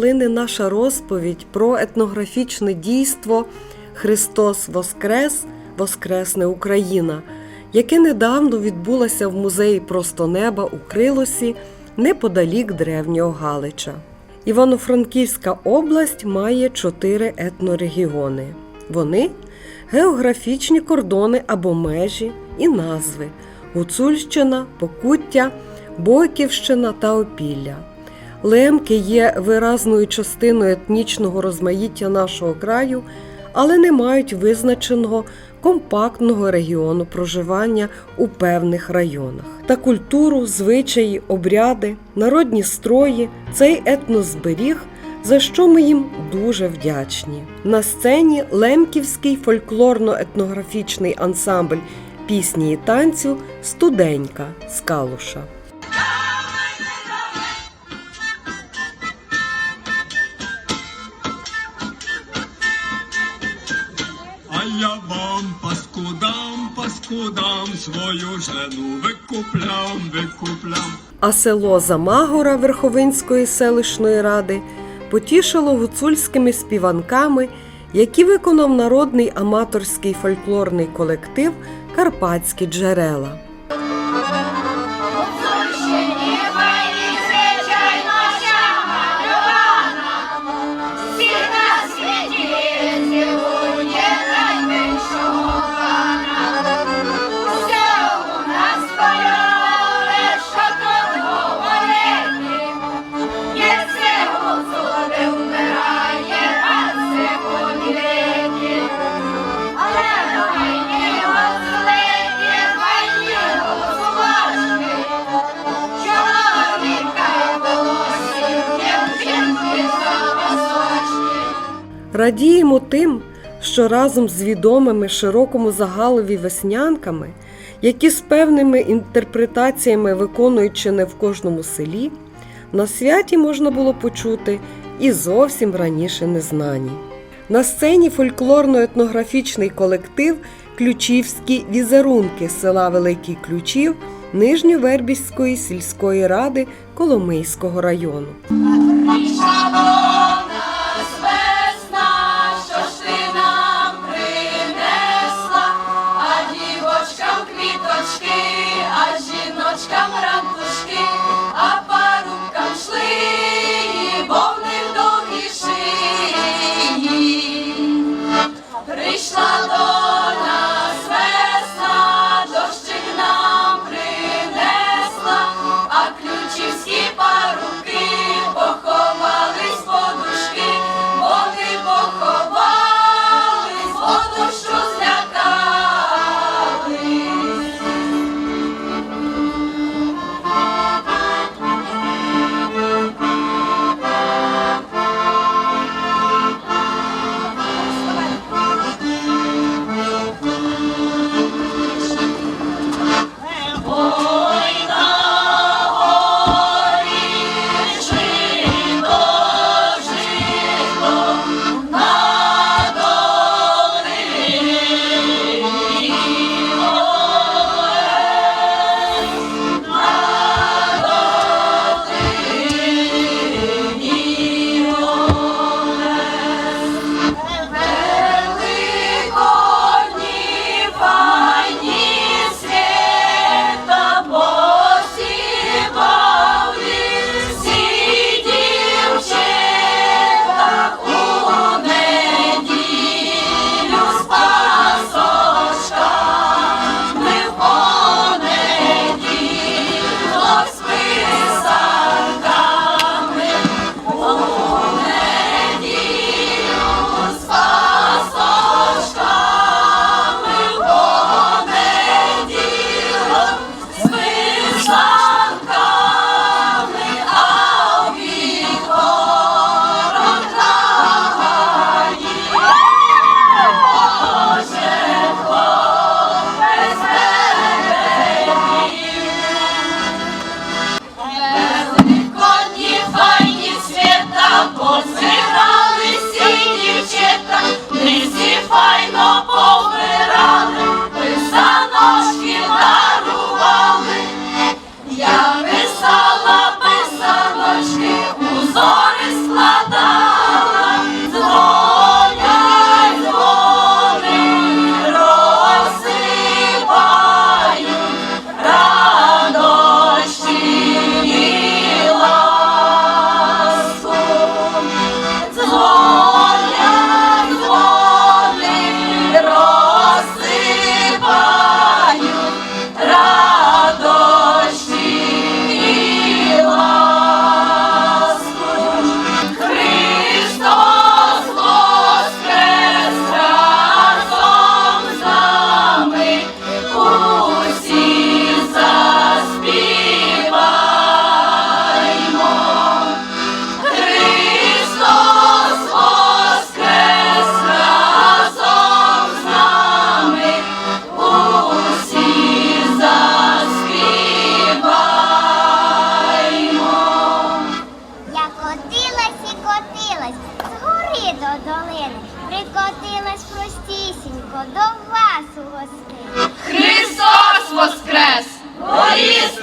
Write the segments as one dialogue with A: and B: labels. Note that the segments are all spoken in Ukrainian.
A: лине наша розповідь про етнографічне дійство Христос Воскрес, Воскресне Україна, яке недавно відбулося в музеї Просто неба у Крилосі неподалік древнього Галича. Івано-Франківська область має чотири етнорегіони. Вони географічні кордони або межі і назви Гуцульщина, Покуття, Бойківщина та Опілля. Лемки є виразною частиною етнічного розмаїття нашого краю, але не мають визначеного компактного регіону проживання у певних районах. Та культуру, звичаї, обряди, народні строї цей етнос зберіг, за що ми їм дуже вдячні. На сцені Лемківський фольклорно-етнографічний ансамбль пісні і танцю Студенька з Калуша.
B: Паскудам, дам, свою жену викуплям, викуплям.
A: А село Замагора Верховинської селищної ради потішило гуцульськими співанками, які виконав народний аматорський фольклорний колектив Карпатські джерела. Радіємо тим, що разом з відомими широкому загалові веснянками, які з певними інтерпретаціями виконуючи не в кожному селі, на святі можна було почути і зовсім раніше незнані. На сцені фольклорно-етнографічний колектив Ключівські візерунки села Великий Ключів Нижньовербіської сільської ради Коломийського району.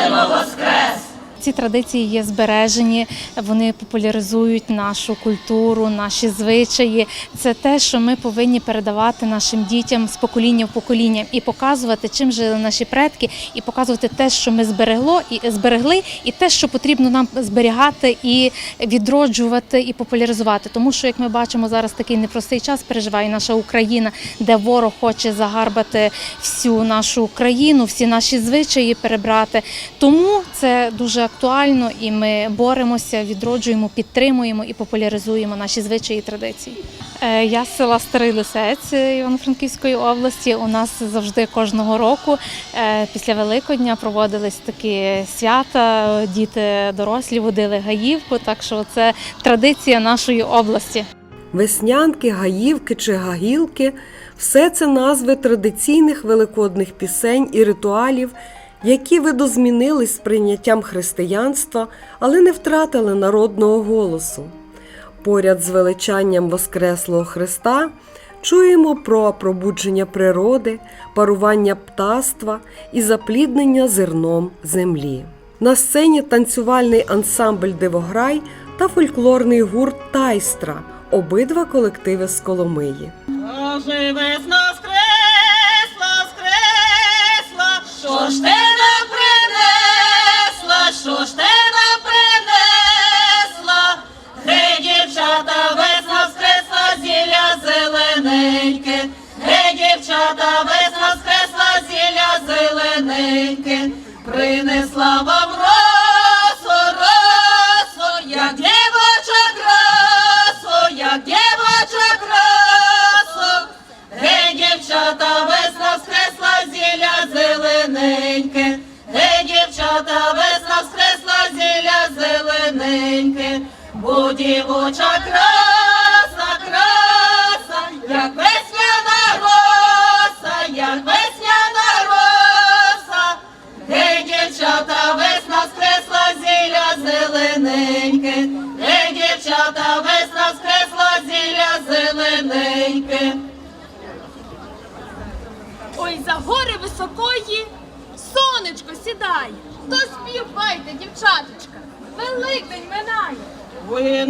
C: Воістину Воскрес!
D: Ці традиції є збережені, вони популяризують нашу культуру, наші звичаї. Це те, що ми повинні передавати нашим дітям з покоління в покоління і показувати, чим жили наші предки, і показувати те, що ми зберегло і зберегли, і те, що потрібно нам зберігати і відроджувати і популяризувати. Тому що, як ми бачимо, зараз такий непростий час переживає наша Україна, де ворог хоче загарбати всю нашу країну, всі наші звичаї перебрати. Тому це дуже актуально, і ми боремося, відроджуємо, підтримуємо і популяризуємо наші звичаї і традиції. Е, Я з села Старий Лисець Івано-Франківської області. У нас завжди кожного року е, після Великодня проводились такі свята. Діти дорослі водили гаївку. Так що це традиція нашої області.
A: Веснянки, гаївки чи гагілки все це назви традиційних великодних пісень і ритуалів, які видозмінились з прийняттям християнства, але не втратили народного голосу. Поряд з величанням Воскреслого Христа чуємо про пробудження природи, парування птаства і запліднення зерном землі. На сцені танцювальний ансамбль Дивограй та фольклорний гурт Тайстра, обидва колективи з Коломиї.
E: Ожи весна скресла, скресла,
C: Що ж ти зелененьке. Принесла вам росу,
F: високої сонечко сідає. То співайте, дівчаточка, Великдень минає.
E: ви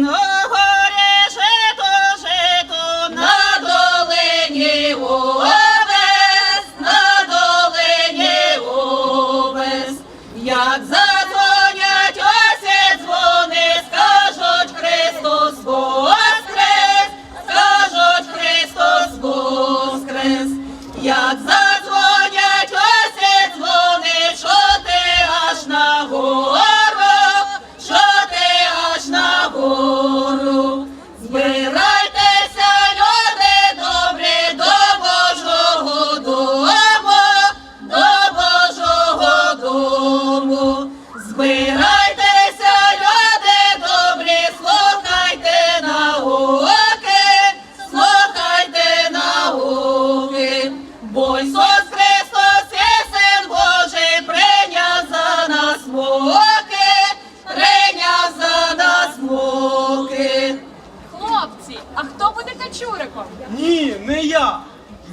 F: качуриком?
G: Ні, не я.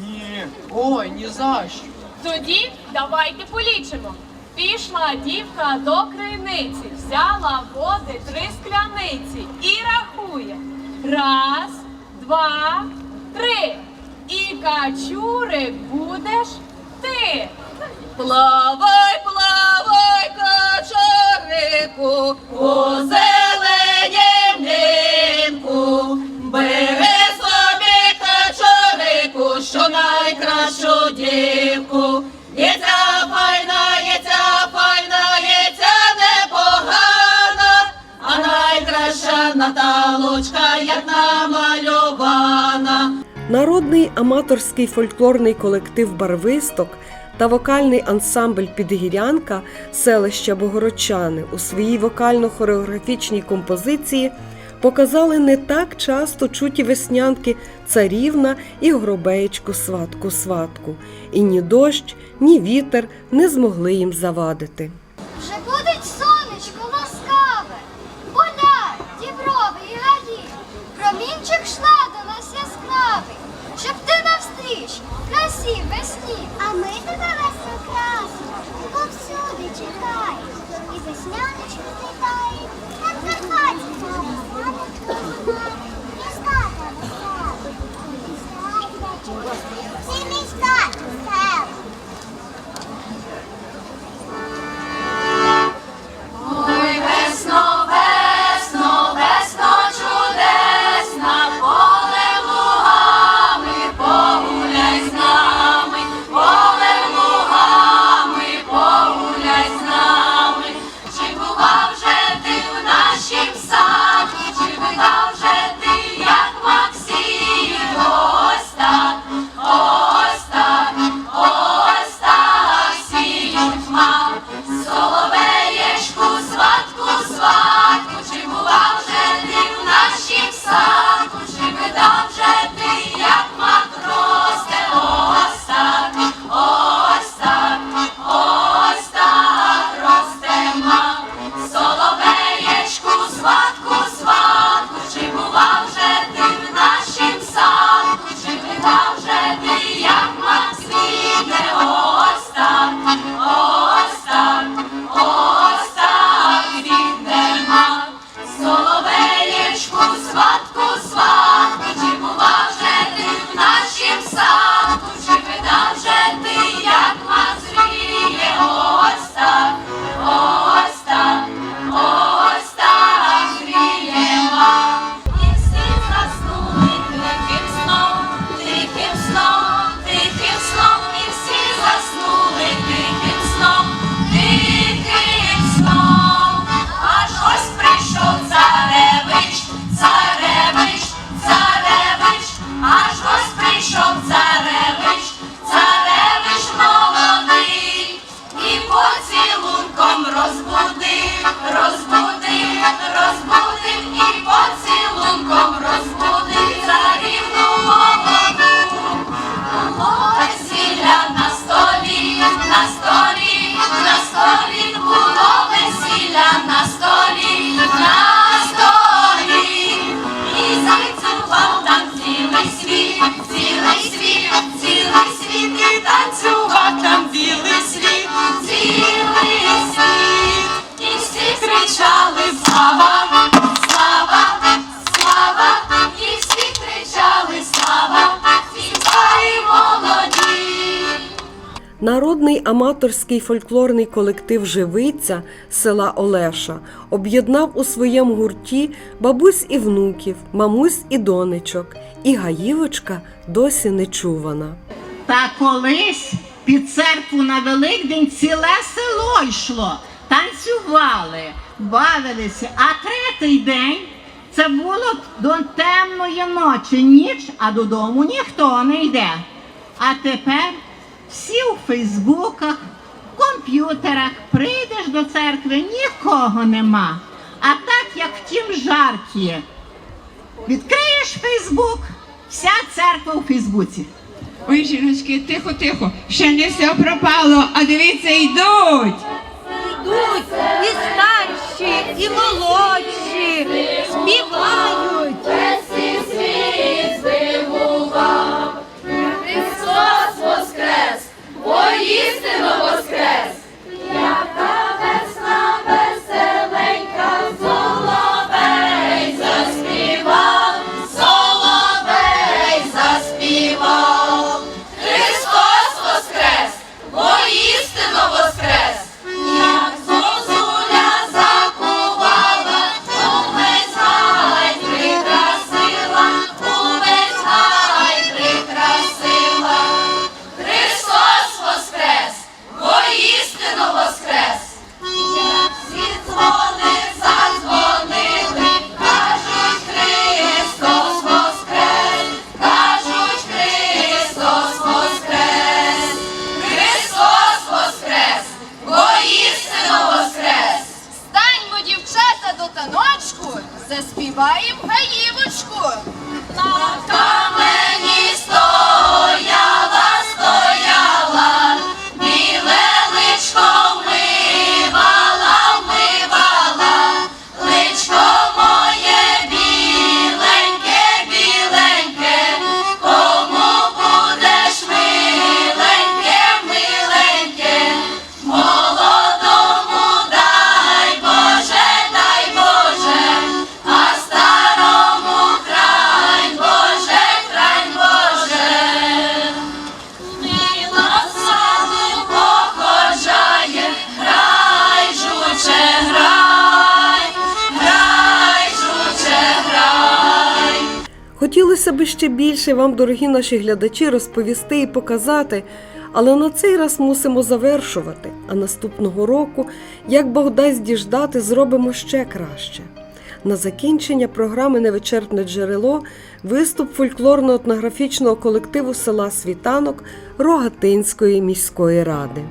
G: Ні. Ой, ні за що.
F: Тоді давайте полічимо. Пішла дівка до криниці, взяла води три скляниці і рахує. Раз, два, три. І качурик будеш ти.
C: Плавай, плавай, качарику, по зеленім нинку. Бери найкращу дівку. Єця файна, єця файна, єця непогана, а найкраща Наталочка, як намальована.
A: Народний аматорський фольклорний колектив Барвисток та вокальний ансамбль Підгірянка селища Богородчани у своїй вокально-хореографічній композиції показали не так часто чуті веснянки царівна і гробеєчку сватку сватку, і ні дощ, ні вітер не змогли їм завадити.
H: Вже буде
A: Аматорський фольклорний колектив Живиця села Олеша об'єднав у своєму гурті бабусь і внуків, мамусь і донечок, і гаївочка досі не чувана.
I: Та колись під церкву на Великдень ціле село йшло, танцювали, бавилися, а третій день. Це було до темної ночі, ніч, а додому ніхто не йде. А тепер всі у Фейсбуках, комп'ютерах, прийдеш до церкви, нікого нема. А так, як в тім жаркі, відкриєш Фейсбук, вся церква у Фейсбуці.
J: Ой, жіночки, тихо, тихо, ще не все пропало, а дивіться, йдуть.
C: Йдуть і старші, і молодші, співають.
A: Хотілося б ще більше вам, дорогі наші глядачі, розповісти і показати, але на цей раз мусимо завершувати. А наступного року, як Бог дасть діждати, зробимо ще краще. На закінчення програми Невичерпне джерело виступ фольклорно-етнографічного колективу села Світанок Рогатинської міської ради.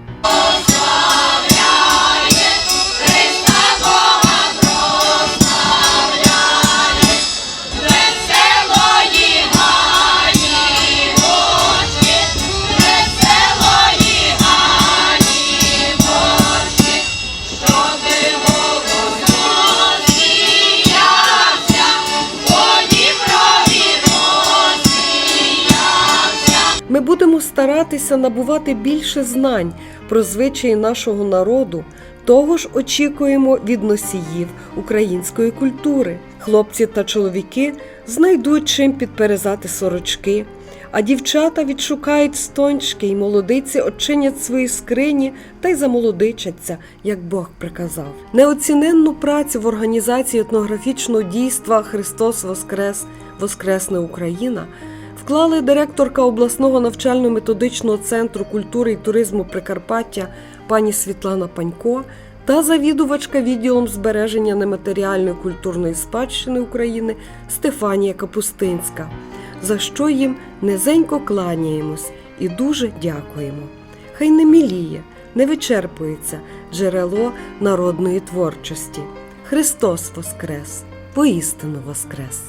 A: Старатися набувати більше знань про звичаї нашого народу. Того ж очікуємо від носіїв української культури. Хлопці та чоловіки знайдуть чим підперезати сорочки, а дівчата відшукають стончки, і молодиці очинять свої скрині та й замолодичаться, як Бог приказав. Неоціненну працю в організації етнографічного дійства Христос Воскрес, Воскресне Україна вклали директорка обласного навчально-методичного центру культури і туризму Прикарпаття пані Світлана Панько та завідувачка відділом збереження нематеріальної культурної спадщини України Стефанія Капустинська, за що їм низенько кланяємось і дуже дякуємо. Хай не міліє, не вичерпується джерело народної творчості. Христос Воскрес! Воістину Воскрес!